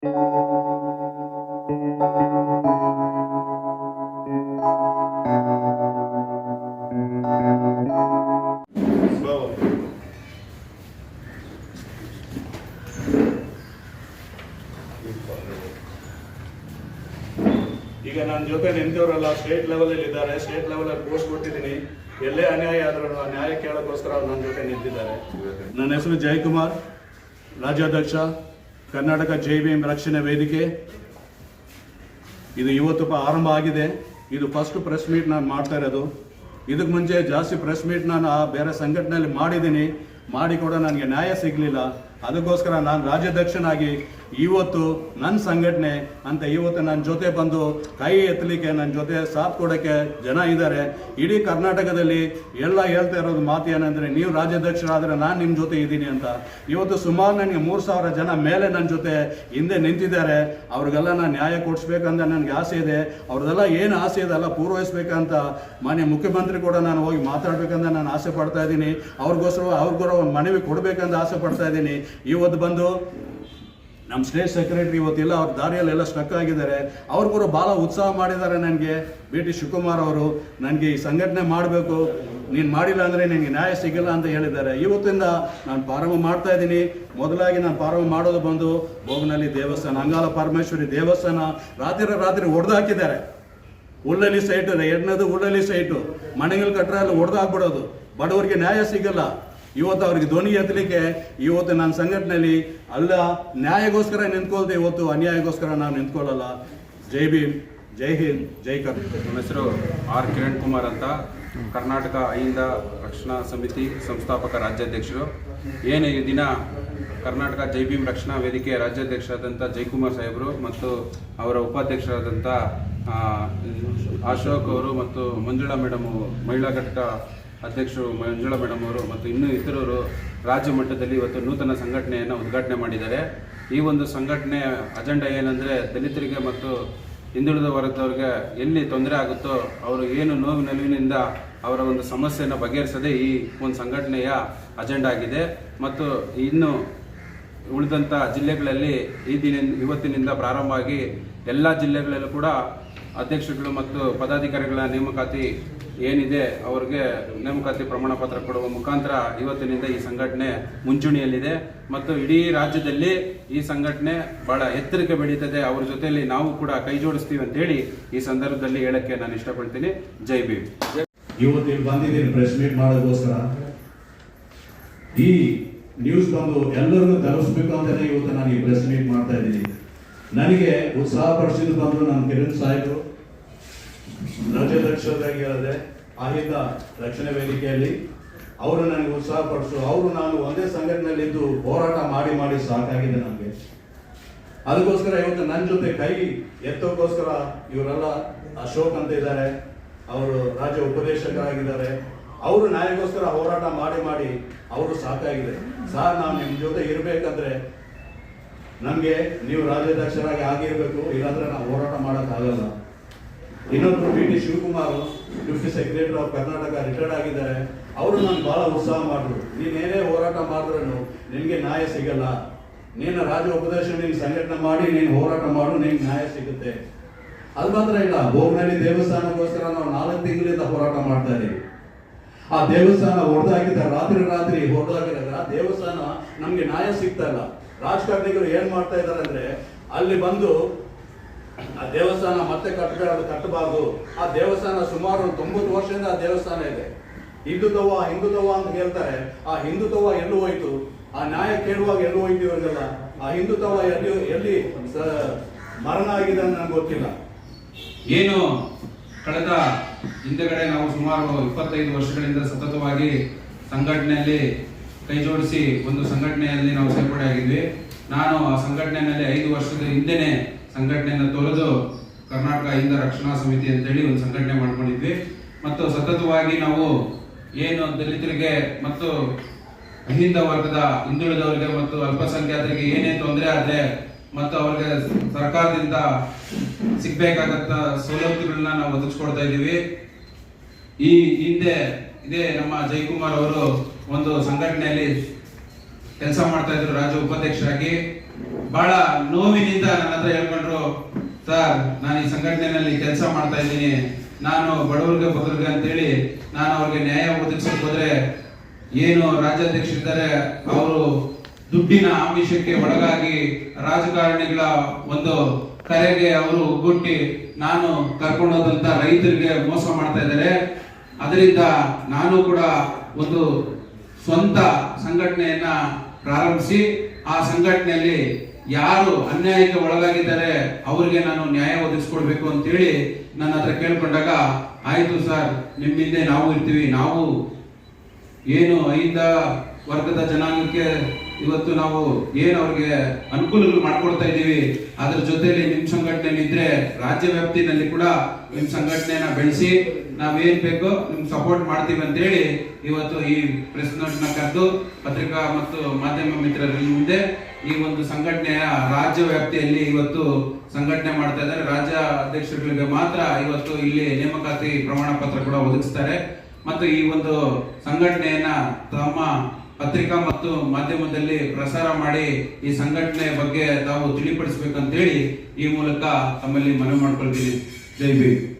ಈಗ ನನ್ನ ಜೊತೆ ನಿಂತವರೆಲ್ಲ ಸ್ಟೇಟ್ ಲೆವೆಲಲ್ಲಿ ಇದ್ದಾರೆ. ಸ್ಟೇಟ್ ಲೆವೆಲಲ್ಲಿ ಪೋಸ್ಟ್ ಕೊಟ್ಟಿದ್ದೀನಿ. ಎಲ್ಲೇ ಅನ್ಯಾಯ ಆದ್ರೂ ಆ ನ್ಯಾಯ ಕೇಳೋಕ್ಕೋಸ್ಕರ ಅವ್ರು ನನ್ನ ಜೊತೆ ನಿಂತಿದ್ದಾರೆ. ನನ್ನ ಹೆಸರು ಜಯಕುಮಾರ್, ರಾಜ್ಯಾಧ್ಯಕ್ಷ. ಕರ್ನಾಟಕ ಜೈ ಭೀಮ್ ರಕ್ಷಣೆ ವೇದಿಕೆ. ಇದು ಇವತ್ತು ಆರಂಭ ಆಗಿದೆ. ಇದು ಫಸ್ಟ್ ಪ್ರೆಸ್ ಮೀಟ್ ನಾನು ಮಾಡ್ತಾ ಇರೋದು. ಇದಕ್ಕೆ ಮುಂಚೆ ಜಾಸ್ತಿ ಪ್ರೆಸ್ ಮೀಟ್ ನಾನು ಆ ಬೇರೆ ಸಂಘಟನೆಯಲ್ಲಿ ಮಾಡಿದ್ದೀನಿ. ಮಾಡಿ ಕೂಡ ನನಗೆ ನ್ಯಾಯ ಸಿಗಲಿಲ್ಲ. ಅದಕ್ಕೋಸ್ಕರ ನಾನು ರಾಜ್ಯಾಧ್ಯಕ್ಷನಾಗಿ ಇವತ್ತು ನನ್ನ ಸಂಘಟನೆ ಅಂತ ಇವತ್ತು ನನ್ನ ಜೊತೆ ಬಂದು ಕೈ ಎತ್ತಲಿಕ್ಕೆ ನನ್ನ ಜೊತೆ ಸಾಥ್ ಕೊಡೋಕ್ಕೆ ಜನ ಇದ್ದಾರೆ ಇಡೀ ಕರ್ನಾಟಕದಲ್ಲಿ ಎಲ್ಲ ಹೇಳ್ತಾ ಇರೋದು ಮಾತು ಏನಂದರೆ ನೀವು ರಾಜ್ಯಾಧ್ಯಕ್ಷರಾದರೆ ನಾನು ನಿಮ್ಮ ಜೊತೆ ಇದ್ದೀನಿ ಅಂತ. ಇವತ್ತು ಸುಮಾರು ನನಗೆ ಮೂರು ಸಾವಿರ ಜನ ಮೇಲೆ ನನ್ನ ಜೊತೆ ಹಿಂದೆ ನಿಂತಿದ್ದಾರೆ. ಅವ್ರಿಗೆಲ್ಲ ನಾನು ನ್ಯಾಯ ಕೊಡಿಸ್ಬೇಕಂತ ನನಗೆ ಆಸೆ ಇದೆ. ಅವ್ರದ್ದೆಲ್ಲ ಏನು ಆಸೆ ಇದೆ ಅಲ್ಲ ಪೂರ್ವಹಿಸ್ಬೇಕಂತ ಮಾನ್ಯ ಮುಖ್ಯಮಂತ್ರಿ ಕೂಡ ನಾನು ಹೋಗಿ ಮಾತಾಡಬೇಕಂತ ನಾನು ಆಸೆ ಪಡ್ತಾ ಇದ್ದೀನಿ. ಅವ್ರಿಗೋಸ್ಕರ ಅವ್ರಿಗೂ ಒಂದು ಮನವಿ ಕೊಡಬೇಕಂತ ಆಸೆ ಪಡ್ತಾ ಇದ್ದೀನಿ. ಇವತ್ತು ಬಂದು ನಮ್ಮ ಸ್ಟೇಟ್ ಸೆಕ್ರೆಟರಿ ಇವತ್ತಿಲ್ಲ, ಅವ್ರ ದಾರಿಯಲ್ಲೆಲ್ಲ ಸ್ಟಕ್ ಆಗಿದ್ದಾರೆ. ಅವ್ರಿಗೂ ಭಾಳ ಉತ್ಸಾಹ ಮಾಡಿದ್ದಾರೆ ನನಗೆ. ಬಿ ಟಿ ಶಿವಕುಮಾರ್ ಅವರು ನನಗೆ ಈ ಸಂಘಟನೆ ಮಾಡಬೇಕು. ನೀನು ಮಾಡಿಲ್ಲ ಅಂದರೆ ನಿನಗೆ ನ್ಯಾಯ ಸಿಗಲ್ಲ ಅಂತ ಹೇಳಿದ್ದಾರೆ. ಇವತ್ತಿಂದ ನಾನು ಪ್ರಾರಂಭ ಮಾಡ್ತಾ ಇದ್ದೀನಿ. ಮೊದಲಾಗಿ ನಾನು ಪ್ರಾರಂಭ ಮಾಡೋದು ಬಂದು ಬೋಗನಹಳ್ಳಿ ದೇವಸ್ಥಾನ, ಅಂಗಾಲ ಪರಮೇಶ್ವರಿ ದೇವಸ್ಥಾನ ರಾತ್ರಿ ರಾತ್ರಿ ಹೊಡೆದು ಹಾಕಿದ್ದಾರೆ. ಉಳ್ಳಲ್ಲಿ ಸೈಟು ಎರಡನೇದು ಉಳ್ಳಲ್ಲಿ ಸೈಟು ಮನೆಗಳು ಕಟ್ಟರೆ ಅಲ್ಲಿ ಹೊಡೆದು ಹಾಕ್ಬಿಡೋದು. ಬಡವರಿಗೆ ನ್ಯಾಯ ಸಿಗಲ್ಲ. ಇವತ್ತು ಅವರಿಗೆ ಧ್ವನಿ ಎತ್ತಲಿಕ್ಕೆ ಇವತ್ತು ನನ್ನ ಸಂಘಟನೆಯಲ್ಲಿ ಅಲ್ಲ ನ್ಯಾಯಗೋಸ್ಕರ ನಿಂತ್ಕೊಳ್ದೆ ಇವತ್ತು ಅನ್ಯಾಯಗೋಸ್ಕರ ನಾವು ನಿಂತ್ಕೊಳ್ಳಲ್ಲ. ಜೈ ಭೀಮ್, ಜೈ ಹಿಂದ್, ಜೈ ಕರ್ನಾಟಕ. ನನ್ನ ಹೆಸರು ಆರ್ ಕಿರಣ್ ಕುಮಾರ್ ಅಂತ. ಕರ್ನಾಟಕ ಅಹಿಂದ ರಕ್ಷಣಾ ಸಮಿತಿ ಸಂಸ್ಥಾಪಕ ರಾಜ್ಯಾಧ್ಯಕ್ಷರು. ಏನು ಈ ದಿನ ಕರ್ನಾಟಕ ಜೈ ಭೀಮ್ ರಕ್ಷಣಾ ವೇದಿಕೆ ರಾಜ್ಯಾಧ್ಯಕ್ಷರಾದಂಥ ಜೈಕುಮಾರ್ ಸಾಹೇಬರು ಮತ್ತು ಅವರ ಉಪಾಧ್ಯಕ್ಷರಾದಂಥ ಅಶೋಕ್ ಅವರು ಮತ್ತು ಮಂಜುಳಾ ಮೇಡಮ್ ಮಹಿಳಾ ಘಟಕ ಅಧ್ಯಕ್ಷರು ಮಂಜುಳಾ ಮೇಡಮ್ ಅವರು ಮತ್ತು ಇನ್ನೂ ಇತರರು ರಾಜ್ಯ ಮಟ್ಟದಲ್ಲಿ ಇವತ್ತು ನೂತನ ಸಂಘಟನೆಯನ್ನು ಉದ್ಘಾಟನೆ ಮಾಡಿದ್ದಾರೆ. ಈ ಒಂದು ಸಂಘಟನೆ ಅಜೆಂಡಾ ಏನಂದರೆ ದಲಿತರಿಗೆ ಮತ್ತು ಹಿಂದುಳಿದ ವರ್ಗದವ್ರಿಗೆ ಎಲ್ಲಿ ತೊಂದರೆ ಆಗುತ್ತೋ ಅವರು ಏನು ನೋವು ನಲಿವಿನಿಂದ ಅವರ ಒಂದು ಸಮಸ್ಯೆಯನ್ನು ಬಗೆಹರಿಸದೆ ಈ ಒಂದು ಸಂಘಟನೆಯ ಅಜೆಂಡಾ ಆಗಿದೆ. ಮತ್ತು ಇನ್ನು ಉಳಿದಂಥ ಜಿಲ್ಲೆಗಳಲ್ಲಿ ಈ ದಿನ ಇವತ್ತಿನಿಂದ ಪ್ರಾರಂಭವಾಗಿ ಎಲ್ಲ ಜಿಲ್ಲೆಗಳಲ್ಲೂ ಕೂಡ ಅಧ್ಯಕ್ಷರುಗಳು ಮತ್ತು ಪದಾಧಿಕಾರಿಗಳ ನೇಮಕಾತಿ ಏನಿದೆ ಅವರಿಗೆ ನೇಮಕಾತಿ ಪ್ರಮಾಣ ಪತ್ರ ಕೊಡುವ ಮುಖಾಂತರ ಇವತ್ತಿನಿಂದ ಈ ಸಂಘಟನೆ ಮುಂಚೂಣಿಯಲ್ಲಿದೆ. ಮತ್ತು ಇಡೀ ರಾಜ್ಯದಲ್ಲಿ ಈ ಸಂಘಟನೆ ಬಹಳ ಎತ್ತರಕ್ಕೆ ಬೆಳೀತದೆ. ಅವ್ರ ಜೊತೆಯಲ್ಲಿ ನಾವು ಕೂಡ ಕೈ ಜೋಡಿಸ್ತೀವಿ ಅಂತ ಹೇಳಿ ಈ ಸಂದರ್ಭದಲ್ಲಿ ಹೇಳಕ್ಕೆ ನಾನು ಇಷ್ಟಪಡ್ತೀನಿ. ಜೈ ಬಿ ಇವತ್ತು ಬಂದಿದ್ದೀನಿ ಪ್ರೆಸ್ ಮೀಟ್ ಮಾಡೋದಕ್ಕೋಸ್ಕರ ಈ ನ್ಯೂಸ್ ಬಂದು ಎಲ್ಲರನ್ನು ತಲುಪಿಸ್ಬೇಕು ಅಂತಲೇ ಇವತ್ತು ನಾನು ಈ ಪ್ರೆಸ್ ಮೀಟ್ ಮಾಡ್ತಾ ಇದ್ದೀನಿ. ನನಗೆ ಉತ್ಸಾಹ ಪಡಿಸಿದ್ದು ಬಂದು ನನ್ನ ಕಿರಣ್ ಸಾಹೇಬರು. ರಾಜ್ಯಾಧ್ಯಕ್ಷರಾಗಿ ಹೇಳಿದೆ ಆಹಿತ ರಕ್ಷಣೆ ವೇದಿಕೆಯಲ್ಲಿ ಅವರು ನನಗೆ ಉತ್ಸಾಹ ಪಡಿಸು, ಅವರು ನಾನು ಒಂದೇ ಸಂಘಟನೆಯಲ್ಲಿ ಇದ್ದು ಹೋರಾಟ ಮಾಡಿ ಮಾಡಿ ಸಾಕಾಗಿದೆ ನನಗೆ ಅದಕ್ಕೋಸ್ಕರ ಇವತ್ತು ನನ್ನ ಜೊತೆ ಕೈ ಎತ್ತೋಕ್ಕೋಸ್ಕರ ಇವರೆಲ್ಲ ಅಶೋಕ್ ಅಂತ ಇದ್ದಾರೆ, ಅವರು ರಾಜ್ಯ ಉಪದೇಶಕರಾಗಿದ್ದಾರೆ. ಅವರು ನಾಯಗೋಸ್ಕರ ಹೋರಾಟ ಮಾಡಿ ಮಾಡಿ ಅವರು ಸಾಕಾಗಿದೆ. ಸರ್, ನಾನು ನಿಮ್ಮ ಜೊತೆ ಇರಬೇಕಂದ್ರೆ ನಮಗೆ ನೀವು ರಾಜ್ಯಾಧ್ಯಕ್ಷರಾಗಿ ಆಗಿರಬೇಕು, ಇಲ್ಲಾಂದ್ರೆ ನಾವು ಹೋರಾಟ ಮಾಡೋಕ್ಕಾಗಲ್ಲ. ಇನ್ನೊಬ್ರು B T Shivakumar deputy secretary of Karnataka retired ಆಗಿದ್ದಾರೆ. ಅವರು ನಾನು ಬಹಳ ಉತ್ಸಾಹ ಮಾಡಿದ್ರು ನೀನೇನೇ ಹೋರಾಟ ಮಾಡಿದ್ರು ನಿನಗೆ ನ್ಯಾಯ ಸಿಗಲ್ಲ. ನೀನು ರಾಜ ಉಪದೇಶ ನೀನು ಸಂಘಟನೆ ಮಾಡಿ ನೀನು ಹೋರಾಟ ಮಾಡು, ನಿನ್ಗೆ ನ್ಯಾಯ ಸಿಗುತ್ತೆ. ಅದು ಮಾತ್ರ ಇಲ್ಲ ಬೋಗನಹಳ್ಳಿ ದೇವಸ್ಥಾನಕ್ಕೋಸ್ಕರ ನಾವು ನಾಲ್ಕು ತಿಂಗಳಿಂದ ಹೋರಾಟ ಮಾಡ್ತಾ ಆ ದೇವಸ್ಥಾನ ಹೊಡೆದಾಕಿದ್ದಾರೆ ರಾತ್ರಿ ರಾತ್ರಿ ಹೊಡೆದಾಕಿದ್ದಾರೆ ಆ ದೇವಸ್ಥಾನ ನಮಗೆ ನ್ಯಾಯ ಸಿಗ್ತಾ ಇಲ್ಲ. ರಾಜಕಾರಣಿಗಳು ಏನ್ ಮಾಡ್ತಾ ಇದ್ದಾರೆ ಅಂದ್ರೆ, ಅಲ್ಲಿ ಬಂದು ಆ ದೇವಸ್ಥಾನ ಮತ್ತೆ ಕಟ್ಟಬೇಡ ಕಟ್ಟಬಾರ್ದು. ಆ ದೇವಸ್ಥಾನ ಸುಮಾರು ತೊಂಬತ್ತು ವರ್ಷದಿಂದ ಆ ದೇವಸ್ಥಾನ ಇದೆ. ಹಿಂದುತ್ವ ಹಿಂದುತ್ವ ಅಂತ ಹೇಳ್ತಾರೆ. ಆ ಹಿಂದುತ್ವ ಎಲ್ಲೂ ಹೋಯ್ತು? ಆ ನ್ಯಾಯ ಕೇಳುವಾಗ ಎಲ್ಲೂ ಹೋಯ್ತು ಇವರಿಗೆಲ್ಲ? ಆ ಹಿಂದುತ್ವ ಎಲ್ಲಿ ಎಲ್ಲಿ ಮರಣ ಆಗಿದೆ ಅಂತ ನನಗೆ ಗೊತ್ತಿಲ್ಲ. ಏನು? ಕಳೆದ ಹಿಂದೆಗಡೆ ನಾವು ಸುಮಾರು ಇಪ್ಪತ್ತೈದು ವರ್ಷಗಳಿಂದ ಸತತವಾಗಿ ಸಂಘಟನೆಯಲ್ಲಿ ಕೈ ಜೋಡಿಸಿ ಒಂದು ಸಂಘಟನೆಯಲ್ಲಿ ನಾವು ಸೇರ್ಪಡೆ ಆಗಿದ್ವಿ ನಾನು ಆ ಸಂಘಟನೆ ಮೇಲೆ ಐದು ವರ್ಷದ ಹಿಂದೆನೆ ಸಂಘಟನೆಯನ್ನು ತೊರೆದು ಕರ್ನಾಟಕ ಹಿಂದ ರಕ್ಷಣಾ ಸಮಿತಿ ಅಂತೇಳಿ ಒಂದು ಸಂಘಟನೆ ಮಾಡ್ಕೊಂಡಿದ್ವಿ. ಮತ್ತು ಸತತವಾಗಿ ನಾವು ಏನು ದಲಿತರಿಗೆ ಮತ್ತು ಅಹಿಂದ ವರ್ಗದ, ಹಿಂದುಳಿದವರಿಗೆ ಮತ್ತು ಅಲ್ಪಸಂಖ್ಯಾತರಿಗೆ ಏನೇ ತೊಂದರೆ ಆದರೆ ಮತ್ತು ಅವ್ರಿಗೆ ಸರ್ಕಾರದಿಂದ ಸಿಗ್ಬೇಕಾಗತ್ತ ಸೌಲಭ್ಯಗಳನ್ನ ನಾವು ಒದಗಿಸ್ಕೊಡ್ತಾ ಇದ್ದೀವಿ. ಈ ಹಿಂದೆ ಇದೇ ನಮ್ಮ ಜಯಕುಮಾರ್ ಅವರು ಒಂದು ಸಂಘಟನೆಯಲ್ಲಿ ಕೆಲಸ ಮಾಡ್ತಾ ಇದ್ರು, ರಾಜ್ಯ ಉಪಾಧ್ಯಕ್ಷರಾಗಿ. ಬಹಳ ನೋವಿನಿಂದ ನನ್ನ ಹತ್ರ ಹೇಳ್ಕೊಂಡ್ರು, ಸರ್, ನಾನು ಈ ಸಂಘಟನೆಯಲ್ಲಿ ಕೆಲಸ ಮಾಡ್ತಾ ಇದ್ದೀನಿ. ನಾನು ಬಡವರಿಗೆ ಬದುರ್ಗ ಅಂತೇಳಿ ನಾನು ಅವ್ರಿಗೆ ನ್ಯಾಯ ಒದಗಿಸಕ್ಕೆ ಹೋದ್ರೆ ಏನು ರಾಜ್ಯಾಧ್ಯಕ್ಷರಿದ್ದಾರೆ ಅವರು ದುಡ್ಡಿನ ಆಮಿಷಕ್ಕೆ ಒಳಗಾಗಿ ರಾಜಕಾರಣಿಗಳ ಒಂದು ಕರೆಗೆ ಅವರು ಒಗ್ಗೂಟಿ ನಾನು ಕರ್ಕೊಂಡೋದಂತ ರೈತರಿಗೆ ಮೋಸ ಮಾಡ್ತಾ ಇದ್ದಾರೆ. ಅದರಿಂದ ನಾನು ಕೂಡ ಒಂದು ಸ್ವಂತ ಸಂಘಟನೆಯನ್ನ ಪ್ರಾರಂಭಿಸಿ ಆ ಸಂಘಟನೆಯಲ್ಲಿ ಯಾರು ಅನ್ಯಾಯಕ್ಕೆ ಒಳಗಾಗಿದ್ದಾರೆ, ಅವರಿಗೆ ನಾನು ನ್ಯಾಯ ಒದಗಿಸ್ಕೊಡ್ಬೇಕು ಅಂತೇಳಿ ನನ್ನ ಹತ್ರ ಕೇಳ್ಕೊಂಡಾಗ, ಆಯ್ತು ಸರ್ ನಿಮ್ಮ ಹಿಂದೆ ನಾವು ಇರ್ತೀವಿ. ನಾವು ಏನು ಐದ ವರ್ಗದ ಜನಾಂಗಕ್ಕೆ ಇವತ್ತು ನಾವು ಏನು ಅವ್ರಿಗೆ ಅನುಕೂಲಗಳು ಮಾಡ್ಕೊಡ್ತಾ ಇದ್ದೀವಿ, ಅದ್ರ ಜೊತೆಯಲ್ಲಿ ನಿಮ್ ಸಂಘಟನೆ ಇದ್ರೆ ರಾಜ್ಯ ವ್ಯಾಪ್ತಿನಲ್ಲಿ ಕೂಡ ನಿಮ್ ಸಂಘಟನೆನ ಬೆಳೆಸಿ ನಾವೇನ್ ಬೇಕೋ ನಿಮ್ ಸಪೋರ್ಟ್ ಮಾಡ್ತೀವಿ ಅಂತ ಹೇಳಿ ಇವತ್ತು ಈ ಪ್ರೆಸ್ ನೋಟ್ನ ಕರೆದು ಪತ್ರಿಕಾ ಮತ್ತು ಮಾಧ್ಯಮ ಮಿತ್ರರ ಮುಂದೆ ಈ ಒಂದು ಸಂಘಟನೆಯ ರಾಜ್ಯ ವ್ಯಾಪ್ತಿಯಲ್ಲಿ ಇವತ್ತು ಸಂಘಟನೆ ಮಾಡ್ತಾ ಇದ್ದಾರೆ. ರಾಜ್ಯ ಅಧ್ಯಕ್ಷರುಗಳಿಗೆ ಮಾತ್ರ ಇವತ್ತು ಇಲ್ಲಿ ನೇಮಕಾತಿ ಪ್ರಮಾಣ ಪತ್ರ ಕೂಡ ಒದಗಿಸ್ತಾರೆ. ಮತ್ತು ಈ ಒಂದು ಸಂಘಟನೆಯನ್ನ ತಮ್ಮ ಪತ್ರಿಕಾ ಮತ್ತು ಮಾಧ್ಯಮದಲ್ಲಿ ಪ್ರಸಾರ ಮಾಡಿ ಈ ಸಂಘಟನೆ ಬಗ್ಗೆ ತಾವು ತಿಳಿಪಡಿಸಬೇಕಂತೇಳಿ ಈ ಮೂಲಕ ತಮ್ಮಲ್ಲಿ ಮನವಿ ಮಾಡ್ಕೊಳ್ತೀನಿ. ಜೈ ಭೀಮ್.